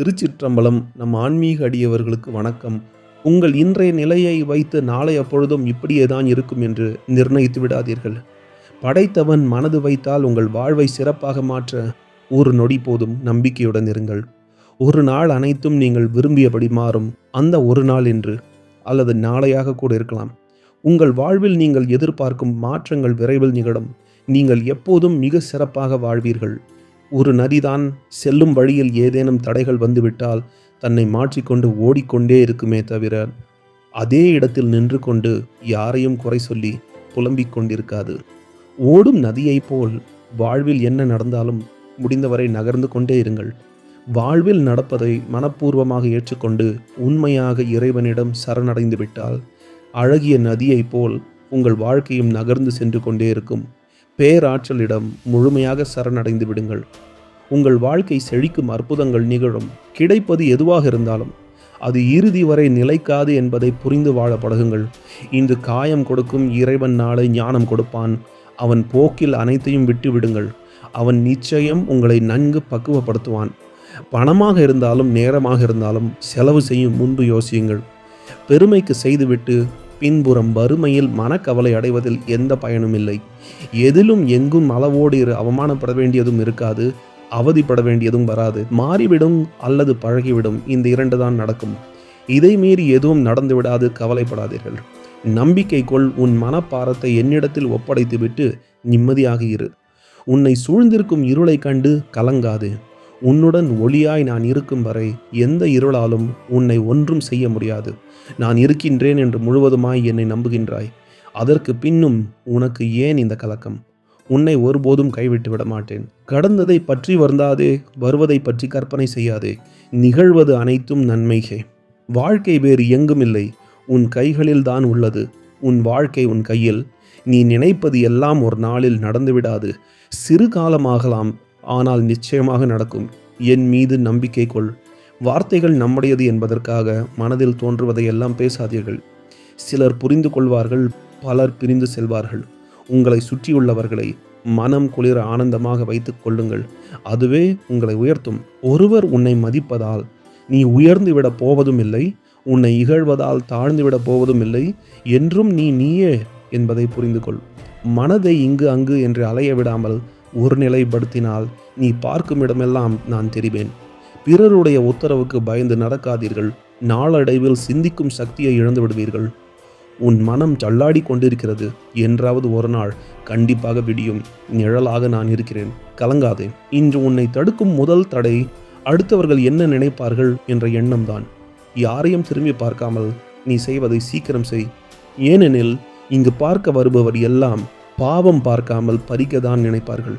திருச்சிற்றம்பலம் நம் ஆன்மீக அடியவர்களுக்கு வணக்கம். உங்கள் இன்றைய நிலையை வைத்து நாளை அப்பொழுதும் இப்படியே தான் இருக்கும் என்று நிர்ணயித்து விடாதீர்கள். படைத்தவன் மனது வைத்தால் உங்கள் வாழ்வை சிறப்பாக மாற்ற ஒரு நொடி போதும் நம்பிக்கையுடன் இருங்கள். ஒரு நாள் அனைத்தும் நீங்கள் விரும்பியபடி மாறும். அந்த ஒரு நாள் என்று அல்லது நாளையாக கூட இருக்கலாம். உங்கள் வாழ்வில் நீங்கள் எதிர்பார்க்கும் மாற்றங்கள் விரைவில் நிகழும். நீங்கள் எப்போதும் மிக சிறப்பாக வாழ்வீர்கள். ஒரு நதிதான் செல்லும் வழியில் ஏதேனும் தடைகள் வந்துவிட்டால் தன்னை மாற்றிக்கொண்டு ஓடிக்கொண்டே இருக்குமே தவிர அதே இடத்தில் நின்று கொண்டு யாரையும் குறை சொல்லி புலம்பிக் கொண்டிருக்காது. ஓடும் நதியைப் போல் வாழ்வில் என்ன நடந்தாலும் முடிந்தவரை நகர்ந்து கொண்டே இருங்கள். வாழ்வில் நடப்பதை மனப்பூர்வமாக ஏற்றுக்கொண்டு உண்மையாக இறைவனிடம் சரணடைந்து விட்டால் அழகிய நதியைப் போல் உங்கள் வாழ்க்கையும் நகர்ந்து சென்று கொண்டே இருக்கும். பேராற்றலிடம் முழுமையாக சரணடைந்து விடுங்கள். உங்கள் வாழ்க்கை செழிக்கும் அற்புதங்கள் நிகழும். கிடைப்பது எதுவாக இருந்தாலும் அது இறுதி வரை நிலைக்காது என்பதை புரிந்து வாழ பழகுங்கள். இன்று காயம் கொடுக்கும் இறைவன் நாளை ஞானம் கொடுப்பான். அவன் போக்கில் அனைத்தையும் விட்டு விடுங்கள் அவன் நிச்சயம் உங்களை நன்கு பக்குவப்படுத்துவான். பணமாக இருந்தாலும் நேரமாக இருந்தாலும் செலவு செய்யும் முன்பு யோசியுங்கள். பெருமைக்கு செய்துவிட்டு பின்புறம் வறுமையில் மனக்கவலை அடைவதில் எந்த பயனும் இல்லை எதிலும் எங்கும் அளவோடு இரு அவமானப்பட வேண்டியதும் இருக்காது. அவதிப்பட வேண்டியதும் வராது. மாறிவிடும் அல்லது பழகிவிடும். இந்த இரண்டு தான் நடக்கும். இதை மீறி எதுவும் நடந்து விடாது கவலைப்படாதீர்கள். நம்பிக்கை கொள் உன் மனப்பாரத்தை என்னிடத்தில் ஒப்படைத்துவிட்டு நிம்மதியாக இரு. உன்னை சூழ்ந்திருக்கும் இருளை கண்டு கலங்காது. உன்னுடன் ஒளியாய் நான் இருக்கும் வரை எந்த இருளாலும் உன்னை ஒன்றும் செய்ய முடியாது. நான் இருக்கின்றேன் என்று முழுவதுமாய் என்னை நம்புகின்றாய். அதற்கு பின்னும் உனக்கு ஏன் இந்த கலக்கம்? உன்னை ஒருபோதும் கைவிட்டு விட மாட்டேன் கடந்ததை பற்றி வருந்தாதே வருவதை பற்றி கற்பனை செய்யாதே. நிகழ்வது அனைத்தும் நன்மைகே. வாழ்க்கை வேறு எங்கும் இல்லை உன் கைகளில் தான் உள்ளது. உன் வாழ்க்கை உன் கையில். நீ நினைப்பது எல்லாம் ஒரு நாளில் நடந்துவிடாது சிறு காலமாகலாம் ஆனால் நிச்சயமாக நடக்கும். என் மீது நம்பிக்கை கொள். வார்த்தைகள் நம்முடையது என்பதற்காக மனதில் தோன்றுவதையெல்லாம் பேசாதீர்கள். சிலர் புரிந்து கொள்வார்கள் பலர் பிரிந்து செல்வார்கள். உங்களை சுற்றியுள்ளவர்களை மனம் குளிர ஆனந்தமாக வைத்துக் கொள்ளுங்கள். அதுவே உங்களை உயர்த்தும். ஒருவர் உன்னை மதிப்பதால் நீ உயர்ந்து விட போவதும் இல்லை உன்னை இகழ்வதால் தாழ்ந்து விட போவதும் இல்லை என்றும் நீ நீயே என்பதை புரிந்து கொள் மனதை இங்கு அங்கு என்று அலைய விடாமல் ஒரு நிலைப்படுத்தினால் நீ பார்க்கும் இடமெல்லாம் நான் தெரிவேன். பிறருடைய உத்தரவுக்கு பயந்து நடக்காதீர்கள். நாளடைவில் சிந்திக்கும் சக்தியை இழந்து விடுவீர்கள் உன் மனம் ஜல்லாடி கொண்டிருக்கிறது. என்றாவது ஒரு நாள் கண்டிப்பாக விடியும். நிழலாக நான் இருக்கிறேன். கலங்காதே. இன்று உன்னை தடுக்கும் முதல் தடை அடுத்தவர்கள் என்ன நினைப்பார்கள் என்ற எண்ணம்தான். யாரையும் திரும்பி பார்க்காமல் நீ செய்வதை சீக்கிரம் செய். ஏனெனில் இங்கு பார்க்க வருபவர் எல்லாம் பாவம் பார்க்காமல் பறிக்கதான் நினைப்பார்கள்.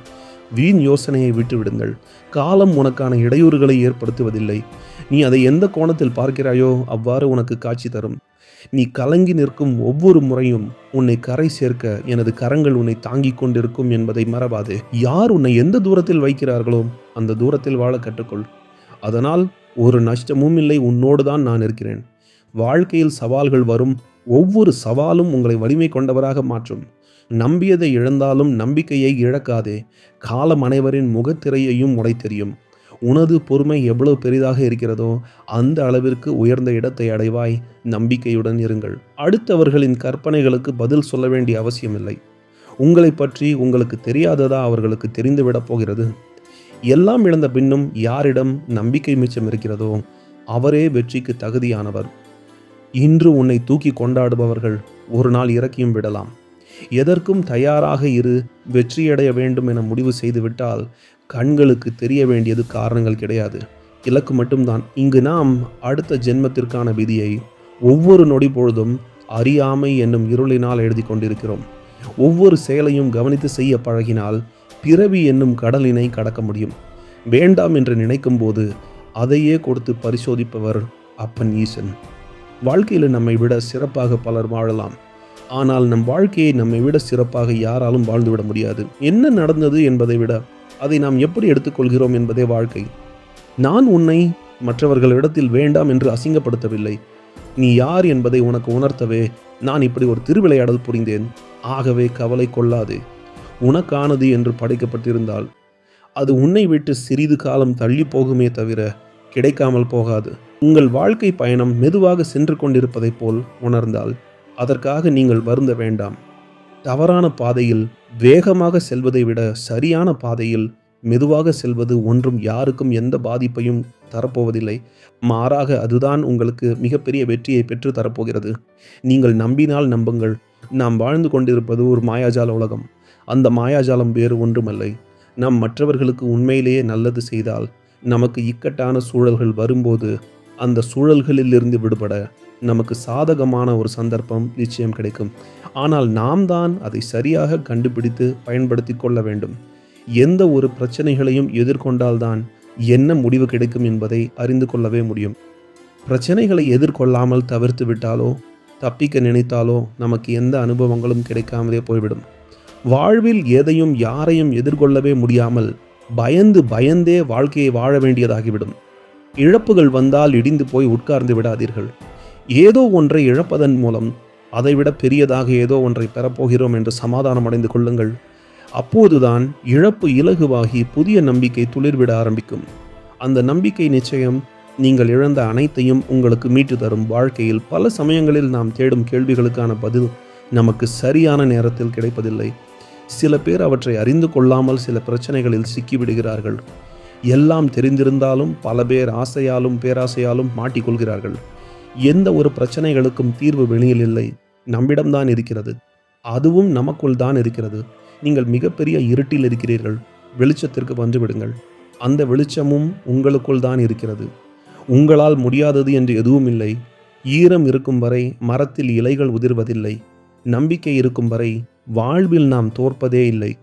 வீண் யோசனையை விட்டுவிடுங்கள். காலம் உனக்கான இடையூறுகளை ஏற்படுத்துவதில்லை. நீ அதை எந்த கோணத்தில் பார்க்கிறாயோ அவ்வாறு உனக்கு காட்சி தரும். நீ கலங்கி நிற்கும் ஒவ்வொரு முறையும் உன்னை கரை சேர்க்க எனது கரங்கள் உன்னை தாங்கிக் கொண்டிருக்கும் என்பதை மறவாது. யார் உன்னை எந்த தூரத்தில் வைக்கிறார்களோ அந்த தூரத்தில் வாழ கற்றுக்கொள். அதனால் ஒரு நஷ்டமும் இல்லை உன்னோடு தான் நான் இருக்கிறேன். வாழ்க்கையில் சவால்கள் வரும். ஒவ்வொரு சவாலும் உங்களை வலிமை கொண்டவராக மாற்றும். நம்பியதை இழந்தாலும் நம்பிக்கையை இழக்காதே. காலம் அனைவரின் முகத்திரையையும் உடை தெரியும் உனது பொறுமை எவ்வளவு பெரிதாக இருக்கிறதோ அந்த அளவிற்கு உயர்ந்த இடத்தை அடைவாய் நம்பிக்கையுடன் இருங்கள். அடுத்தவர்களின் கற்பனைகளுக்கு பதில் சொல்ல வேண்டிய அவசியமில்லை. உங்களை பற்றி உங்களுக்கு தெரியாததா அவர்களுக்கு தெரிந்துவிடப் போகிறது. எல்லாம் இழந்த பின்னும் யாரிடம் நம்பிக்கை மிச்சம் இருக்கிறதோ அவரே வெற்றிக்கு தகுதியானவர். இன்று உன்னை தூக்கி கொண்டாடுபவர்கள் ஒரு நாள் இறக்கியும் விடலாம். எதற்கும் தயாராக இரு வெற்றியடைய வேண்டும் என முடிவு செய்துவிட்டால் கண்களுக்கு தெரிய வேண்டியது காரணங்கள் கிடையாது. இலக்கு மட்டும்தான். இங்கு நாம் அடுத்த ஜென்மத்திற்கான விதியை ஒவ்வொரு நொடி பொழுதும் அறியாமை என்னும் இருளினால் எழுதி கொண்டிருக்கிறோம். ஒவ்வொரு செயலையும் கவனித்து செய்ய பழகினால் பிறவி என்னும் கடலினை கடக்க முடியும். வேண்டாம் என்று நினைக்கும் போது அதையே கொடுத்து பரிசோதிப்பவர் அப்பன் ஈசன். வாழ்க்கையில் நம்மை விட சிறப்பாக பலர் வாழலாம். ஆனால் நம் வாழ்க்கையை நம்மை விட சிறப்பாக யாராலும் வாழ்ந்துவிட முடியாது. என்ன நடந்தது என்பதை விட அதை நாம் எப்படி எடுத்துக்கொள்கிறோம் என்பதே வாழ்க்கை. நான் உன்னை மற்றவர்களிடத்தில் வேண்டாம் என்று அசிங்கப்படுத்தவில்லை. நீ யார் என்பதை உனக்கு உணர்த்தவே நான் இப்படி ஒரு திருவிளையாடல் புரிந்தேன். ஆகவே கவலை கொள்ளாதே. உனக்கானது என்று படைக்கப்பட்டிருந்தால் அது உன்னை விட்டு சிறிது காலம் தள்ளி போகுமே தவிர கிடைக்காமல் போகாது. உங்கள் வாழ்க்கை பயணம் மெதுவாக சென்று கொண்டிருப்பதைப் போல் உணர்ந்தால் அதற்காக நீங்கள் வருந்த வேண்டாம். தவறான பாதையில் வேகமாக செல்வதை விட சரியான பாதையில் மெதுவாக செல்வது ஒன்றும் யாருக்கும் எந்த பாதிப்பையும் தரப்போவதில்லை. மாறாக அதுதான் உங்களுக்கு மிகப்பெரிய வெற்றியை பெற்று தரப்போகிறது. நீங்கள் நம்பினால் நம்புங்கள். நாம் வாழ்ந்து கொண்டிருப்பது ஒரு மாயாஜால உலகம். அந்த மாயாஜாலம் வேறு ஒன்றுமல்லை. நாம் மற்றவர்களுக்கு உண்மையிலேயே நல்லது செய்தால் நமக்கு இக்கட்டான சூழல்கள் வரும்போது அந்த சூழல்களிலிருந்து விடுபட நமக்கு சாதகமான ஒரு சந்தர்ப்பம் நிச்சயம் கிடைக்கும். ஆனால் நாம் தான் அதை சரியாக கண்டுபிடித்து பயன்படுத்தி கொள்ள வேண்டும். எந்த ஒரு பிரச்சனைகளையும் எதிர்கொண்டால்தான் என்ன முடிவு கிடைக்கும் என்பதை அறிந்து கொள்ளவே முடியும். பிரச்சனைகளை எதிர்கொள்ளாமல் தவிர்த்து விட்டாலோ தப்பிக்க நினைத்தாலோ நமக்கு எந்த அனுபவங்களும் கிடைக்காமலே போய்விடும். வாழ்வில் எதையும் யாரையும் எதிர்கொள்ளவே முடியாமல் பயந்து பயந்தே வாழ்க்கையை வாழ வேண்டியதாகிவிடும். இழப்புகள் வந்தால் இடிந்து போய் உட்கார்ந்து விடாதீர்கள். ஏதோ ஒன்றை இழப்பதன் மூலம் அதைவிட பெரியதாக ஏதோ ஒன்றை பெறப்போகிறோம் என்று சமாதானம் அடைந்து கொள்ளுங்கள். அப்போதுதான் இழப்பு இலகுவாகி புதிய நம்பிக்கை துளிர்விட ஆரம்பிக்கும். அந்த நம்பிக்கை நிச்சயம் நீங்கள் இழந்த அனைத்தையும் உங்களுக்கு மீட்டு தரும். வாழ்க்கையில் பல சமயங்களில் நாம் தேடும் கேள்விகளுக்கான பதில் நமக்கு சரியான நேரத்தில் கிடைப்பதில்லை. சில பேர் அவற்றை அறிந்து கொள்ளாமல் சில பிரச்சனைகளில் சிக்கிவிடுகிறார்கள். எல்லாம் தெரிந்திருந்தாலும் பல பேர் ஆசையாலும் பேராசையாலும் மாட்டிக்கொள்கிறார்கள். எந்த ஒரு பிரச்சனைகளுக்கும் தீர்வு வெளியில் இல்லை. நம்மிடம்தான் இருக்கிறது. அதுவும் நமக்குள் தான் இருக்கிறது. நீங்கள் மிகப்பெரிய இருட்டில் இருக்கிறீர்கள். வெளிச்சத்திற்கு வந்து விடுங்கள். அந்த வெளிச்சமும் உங்களுக்குள் தான் இருக்கிறது. உங்களால் முடியாதது என்று எதுவும் இல்லை. ஈரம் இருக்கும் வரை மரத்தில் இலைகள் உதிர்வதில்லை. நம்பிக்கை இருக்கும் வரை வாழ்வில் நாம் தோற்பதே இல்லை.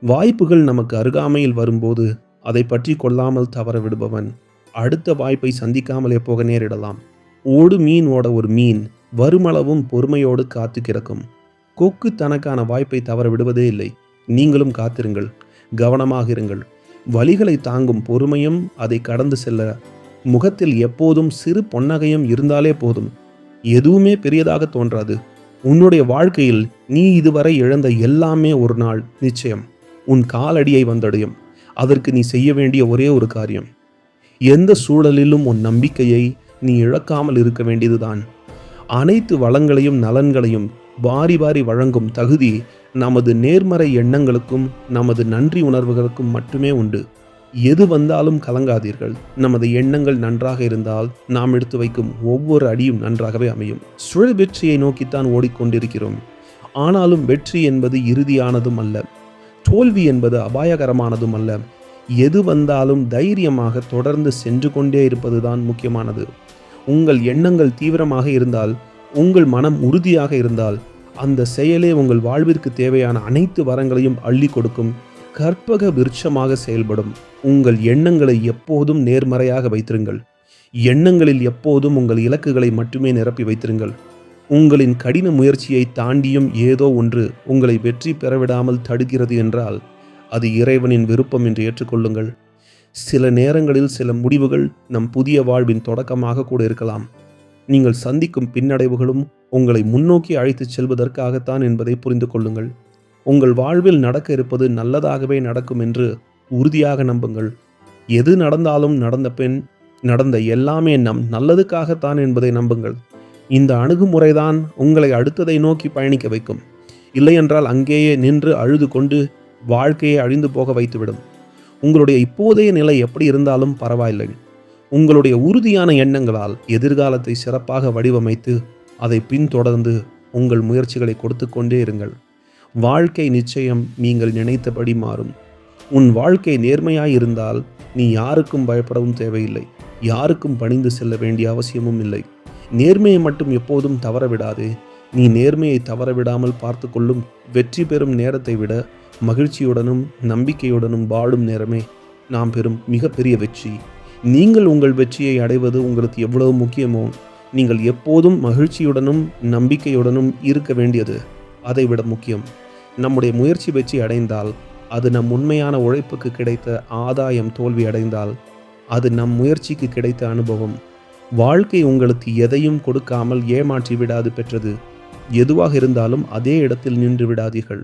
வாய்ப்புகள் நமக்கு அருகாமையில் வரும்போது அதை பற்றி கொள்ளாமல் தவற விடுபவன். அடுத்த வாய்ப்பை சந்திக்காமலே போக நேரிடலாம். ஓடு மீன் ஓட ஒரு மீன் வருமளவும் பொறுமையோடு காத்து கிடக்கும். கொக்கு தனக்கான வாய்ப்பை தவற விடுவதே இல்லை. நீங்களும் காத்திருங்கள். கவனமாக இருங்கள். வலிகளை தாங்கும் பொறுமையும் அதை கடந்து செல்ல முகத்தில் எப்போதும் சிறு பொன்னகையும் இருந்தாலே போதும். எதுவுமே பெரியதாக தோன்றாது. உன்னுடைய வாழ்க்கையில் நீ இதுவரை இழந்த எல்லாமே ஒரு நாள் நிச்சயம். உன் காலடியை வந்தடையும். அதற்கு நீ செய்ய வேண்டிய ஒரே ஒரு காரியம். எந்த சூழலிலும் உன் நம்பிக்கையை நீ இழக்காமல் இருக்க வேண்டியதுதான். அனைத்து வளங்களையும் நலன்களையும் வாரி வாரி வழங்கும் தகுதி நமது நேர்மறை எண்ணங்களுக்கும் நமது நன்றி உணர்வுகளுக்கும் மட்டுமே உண்டு. எது வந்தாலும் கலங்காதீர்கள். நமது எண்ணங்கள் நன்றாக இருந்தால் நாம் எடுத்து வைக்கும் ஒவ்வொரு அடியும் நன்றாகவே அமையும். சுழல் வெற்றியை நோக்கித்தான் ஓடிக்கொண்டிருக்கிறோம். ஆனாலும் வெற்றி என்பது இறுதியானதும் அல்ல. தோல்வி என்பது அபாயகரமானதும் அல்ல. எது வந்தாலும் தைரியமாக தொடர்ந்து சென்று கொண்டே இருப்பதுதான் முக்கியமானது. உங்கள் எண்ணங்கள் தீவிரமாக இருந்தால் உங்கள் மனம் உறுதியாக இருந்தால் அந்த செயலே உங்கள் வாழ்விற்கு தேவையான அனைத்து வரங்களையும் அள்ளி கொடுக்கும் கற்பக விருட்சமாக செயல்படும். உங்கள் எண்ணங்களை எப்போதும் நேர்மறையாக வைத்திருங்கள். எண்ணங்களில் எப்போதும் உங்கள் இலக்குகளை மட்டுமே நிரப்பி வைத்திருங்கள். உங்களின் கடின முயற்சியை தாண்டியும் ஏதோ ஒன்று உங்களை வெற்றி பெறவிடாமல் தடுக்கிறது என்றால் அது இறைவனின் விருப்பம் என்று ஏற்றுக்கொள்ளுங்கள். சில நேரங்களில் சில முடிவுகள் நம் புதிய வாழ்வின் தொடக்கமாக கூட இருக்கலாம். நீங்கள் சந்திக்கும் பின்னடைவுகளும் உங்களை முன்னோக்கி அழைத்துச் செல்வதற்காகத்தான் என்பதை புரிந்து கொள்ளுங்கள். உங்கள் வாழ்வில் நடக்க இருப்பது நல்லதாகவே நடக்கும் என்று உறுதியாக நம்புங்கள். எது நடந்தாலும் நடந்த பின் நடந்த எல்லாமே நம் நல்லதுக்காகத்தான் என்பதை நம்புங்கள். இந்த அணுகுமுறைதான் உங்களை அடுத்ததை நோக்கி பயணிக்க வைக்கும். இல்லையென்றால் அங்கேயே நின்று அழுது கொண்டு வாழ்க்கையை அழிந்து போக வைத்துவிடும். உங்களுடைய இப்போதைய நிலை எப்படி இருந்தாலும் பரவாயில்லை உங்களுடைய உறுதியான எண்ணங்களால் எதிர்காலத்தை சிறப்பாக வடிவமைத்து அதை பின்தொடர்ந்து உங்கள் முயற்சிகளை கொடுத்து கொண்டே இருங்கள். வாழ்க்கை நிச்சயம் நீங்கள் நினைத்தபடி மாறும். உன் வாழ்க்கை நேர்மையாய் இருந்தால் நீ யாருக்கும் பயப்படவும் தேவையில்லை. யாருக்கும் பணிந்து செல்ல வேண்டிய அவசியமும் இல்லை. நேர்மையை மட்டும் எப்போதும் தவறவிடாதே. நீ நேர்மையை தவறவிடாமல் பார்த்து கொள்ளும் வெற்றி பெறும் நேரத்தை விட மகிழ்ச்சியுடனும் நம்பிக்கையுடனும் வாழும் நேரமே நாம் பெறும் மிகப்பெரிய வெற்றி. நீங்கள் உங்கள் வெற்றியை அடைவது உங்களுக்கு எவ்வளவு முக்கியமோ நீங்கள் எப்போதும் மகிழ்ச்சியுடனும் நம்பிக்கையுடனும் இருக்க வேண்டியது அதைவிட முக்கியம். நம்முடைய முயற்சி வெற்றி அடைந்தால் அது நம் உண்மையான உழைப்புக்கு கிடைத்த ஆதாயம் தோல்வி அடைந்தால் அது நம் முயற்சிக்கு கிடைத்த அனுபவம். வாழ்க்கை உங்களுக்கு எதையும் கொடுக்காமல் ஏமாற்றி விடாது பெற்றது. எதுவாக இருந்தாலும் அதே இடத்தில் நின்று விடாதீர்கள்.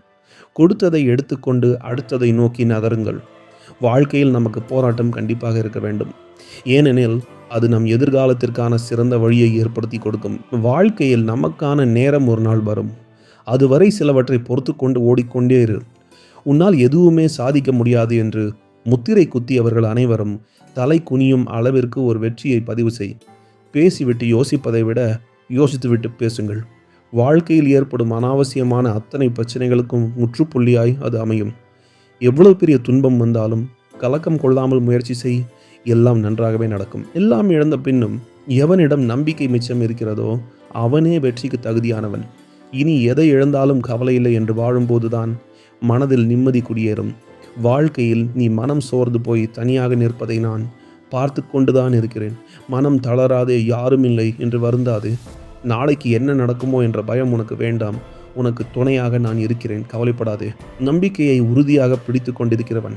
கொடுத்ததை எடுத்துக்கொண்டு அடுத்ததை நோக்கி நகருங்கள். வாழ்க்கையில் நமக்கு போராட்டம் கண்டிப்பாக இருக்க வேண்டும். ஏனெனில் அது நம் எதிர்காலத்திற்கான சிறந்த வழியை ஏற்படுத்தி கொடுக்கும். வாழ்க்கையில் நமக்கான நேரம் ஒரு நாள் வரும். அதுவரை சிலவற்றை பொறுத்து கொண்டு ஓடிக்கொண்டே இரு. உன்னால் எதுவுமே சாதிக்க முடியாது என்று முத்திரை குத்தியவர்கள் அனைவரும் தலை குனியும் அளவிற்கு ஒரு வெற்றியை பதிவு செய். பேசிவிட்டு யோசிப்பதை விட யோசித்துவிட்டு பேசுங்கள். வாழ்க்கையில் ஏற்படும் அனாவசியமான அத்தனை பிரச்சனைகளுக்கும் முற்றுப்புள்ளியாய் அது அமையும். எவ்வளவு பெரிய துன்பம் வந்தாலும் கலக்கம் கொள்ளாமல் முயற்சி செய் எல்லாம் நன்றாகவே நடக்கும். எல்லாம் இழந்த பின்னும் எவனிடம் நம்பிக்கை மிச்சம் இருக்கிறதோ அவனே வெற்றிக்கு தகுதியானவன். இனி எதை இழந்தாலும் கவலையில்லை என்று வாழும்போதுதான் மனதில் நிம்மதி குடியேறும். வாழ்க்கையில் நீ மனம் சோர்ந்து போய் தனியாக நிற்பதை நான் பார்த்து கொண்டுதான் இருக்கிறேன். மனம் தளராதே யாரும் இல்லை என்று வருந்தாது. நாளைக்கு என்ன நடக்குமோ என்ற பயம் உனக்கு வேண்டாம். உனக்கு துணையாக நான் இருக்கிறேன். கவலைப்படாதே. நம்பிக்கையை உறுதியாக பிடித்து கொண்டிருக்கிறவன்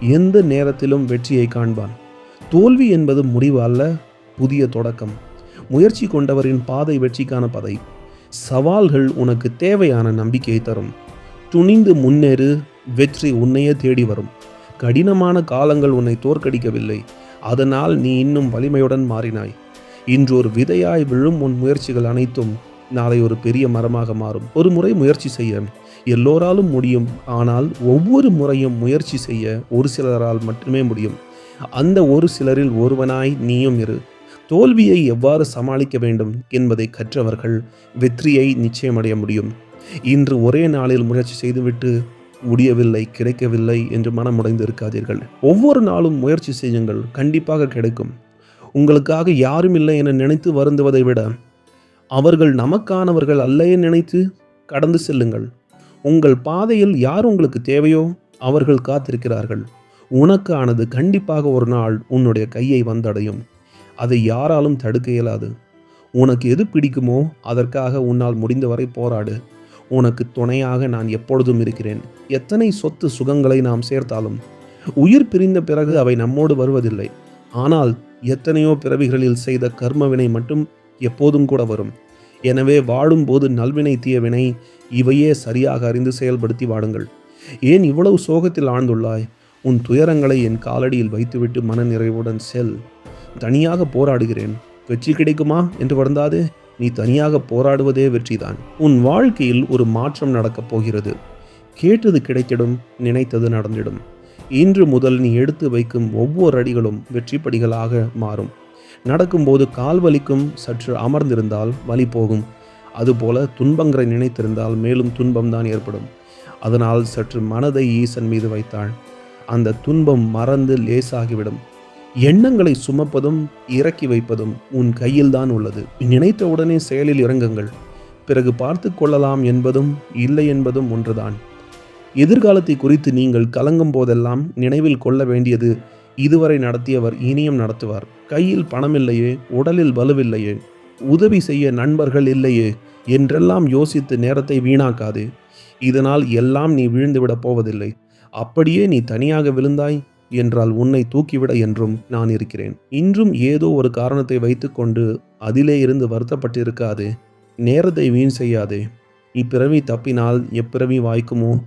எந்த நேரத்திலும் வெற்றியை காண்பான். தோல்வி என்பது முடிவு அல்ல புதிய தொடக்கம். முயற்சி கொண்டவரின் பாதை வெற்றிக்கான பதை. சவால்கள் உனக்கு தேவையான நம்பிக்கையை தரும். துணிந்து முன்னேறு வெற்றி உன்னையே தேடி வரும். கடினமான காலங்கள் உன்னை தோற்கடிக்கவில்லை. அதனால் நீ இன்னும் வலிமையுடன் மாறினாய். இன்று ஒரு விதையாய் விழும் உன் முயற்சிகள் அனைத்தும் நாளை ஒரு பெரிய மரமாக மாறும். ஒரு முறை முயற்சி செய்ய எல்லோராலும் முடியும். ஆனால் ஒவ்வொரு முறையும் முயற்சி செய்ய ஒரு சிலரால் மட்டுமே முடியும். அந்த ஒரு சிலரில் ஒருவனாய் நீயும் இரு. தோல்வியை எவ்வாறு சமாளிக்க வேண்டும் என்பதை கற்றவர்கள் வெற்றியை நிச்சயமடைய முடியும். இன்று ஒரே நாளில் முயற்சி செய்துவிட்டு முடியவில்லை கிடைக்கவில்லை என்று மனமுடைந்து இருக்காதீர்கள் ஒவ்வொரு நாளும் முயற்சி செய்யுங்கள். கண்டிப்பாக கிடைக்கும். உங்களுக்காக யாரும் இல்லை என நினைத்து வருந்துவதை விட அவர்கள் நமக்கானவர்கள் அல்ல என நினைத்து கடந்து செல்லுங்கள். உங்கள் பாதையில் யார் உங்களுக்கு தேவையோ அவர்கள் காத்திருக்கிறார்கள். உனக்கானது கண்டிப்பாக ஒரு நாள் உன்னுடைய கையை வந்தடையும். அதை யாராலும் தடுக்க இயலாது. உனக்கு எது பிடிக்குமோ அதற்காக உன்னால் முடிந்தவரை போராடு. உனக்கு துணையாக நான் எப்பொழுதும் இருக்கிறேன். எத்தனை சொத்து சுகங்களை நாம் சேர்த்தாலும் உயிர் பிரிந்த பிறகு அவை நம்மோடு வருவதில்லை. ஆனால் எத்தனையோ பிறவிகளில் செய்த கர்மவினை மட்டும் எப்போதும் கூட வரும். எனவே வாழும்போது நல்வினை தீயவினை இவையே சரியாக அறிந்து செயல்படுத்தி வாடுங்கள். ஏன் இவ்வளவு சோகத்தில் ஆழ்ந்துள்ளாய்? உன் துயரங்களை என் காலடியில் வைத்துவிட்டு மன நிறைவுடன் செல். தனியாக போராடுகிறேன். வெற்றி கிடைக்குமா என்று வருந்தாது. நீ தனியாக போராடுவதே வெற்றிதான். உன் வாழ்க்கையில் ஒரு மாற்றம் நடக்கப் போகிறது. கேட்டது கிடைத்திடும் நினைத்தது நடந்திடும். இன்று முதல் நீ எடுத்து வைக்கும் ஒவ்வொரு அடிகளும் வெற்றிப்படிகளாக மாறும். நடக்கும்போது கால் வலிக்கும் சற்று அமர்ந்திருந்தால் வலி போகும். அதுபோல துன்பங்களை நினைத்திருந்தால் மேலும் துன்பம்தான் ஏற்படும். அதனால் சற்று மனதை ஈசன் மீது வைத்தாள். அந்த துன்பம் மறந்து லேசாகிவிடும். எண்ணங்களை சுமப்பதும் இறக்கி வைப்பதும் உன் கையில்தான் உள்ளது. நினைத்த உடனே செயலில் இறங்குங்கள். பிறகு பார்த்து கொள்ளலாம் என்பதும் இல்லை என்பதும் ஒன்றுதான். எதிர்காலத்தை குறித்து நீங்கள் கலங்கும் போதெல்லாம் நினைவில் கொள்ள வேண்டியது இதுவரை நடத்தியவர் இனியும் நடத்துவார். கையில் பணமில்லையே உடலில் வலுவில்லையே உதவி செய்ய நண்பர்கள் இல்லையே என்றெல்லாம் யோசித்து நேரத்தை வீணாக்காதே. இதனால் எல்லாம் நீ விழுந்துவிடப் போவதில்லை. அப்படியே நீ தனியாக விழுந்தாய் என்றால் உன்னை தூக்கிவிட என்றும் நான் இருக்கிறேன். இன்றும் ஏதோ ஒரு காரணத்தை வைத்துக்கொண்டு அதிலே இருந்து வருத்தப்பட்டிருக்காதே. நேரத்தை வீண் செய்யாதே. இப்பிறவி தப்பினால் எப்பிறவி வாய்க்குமோ?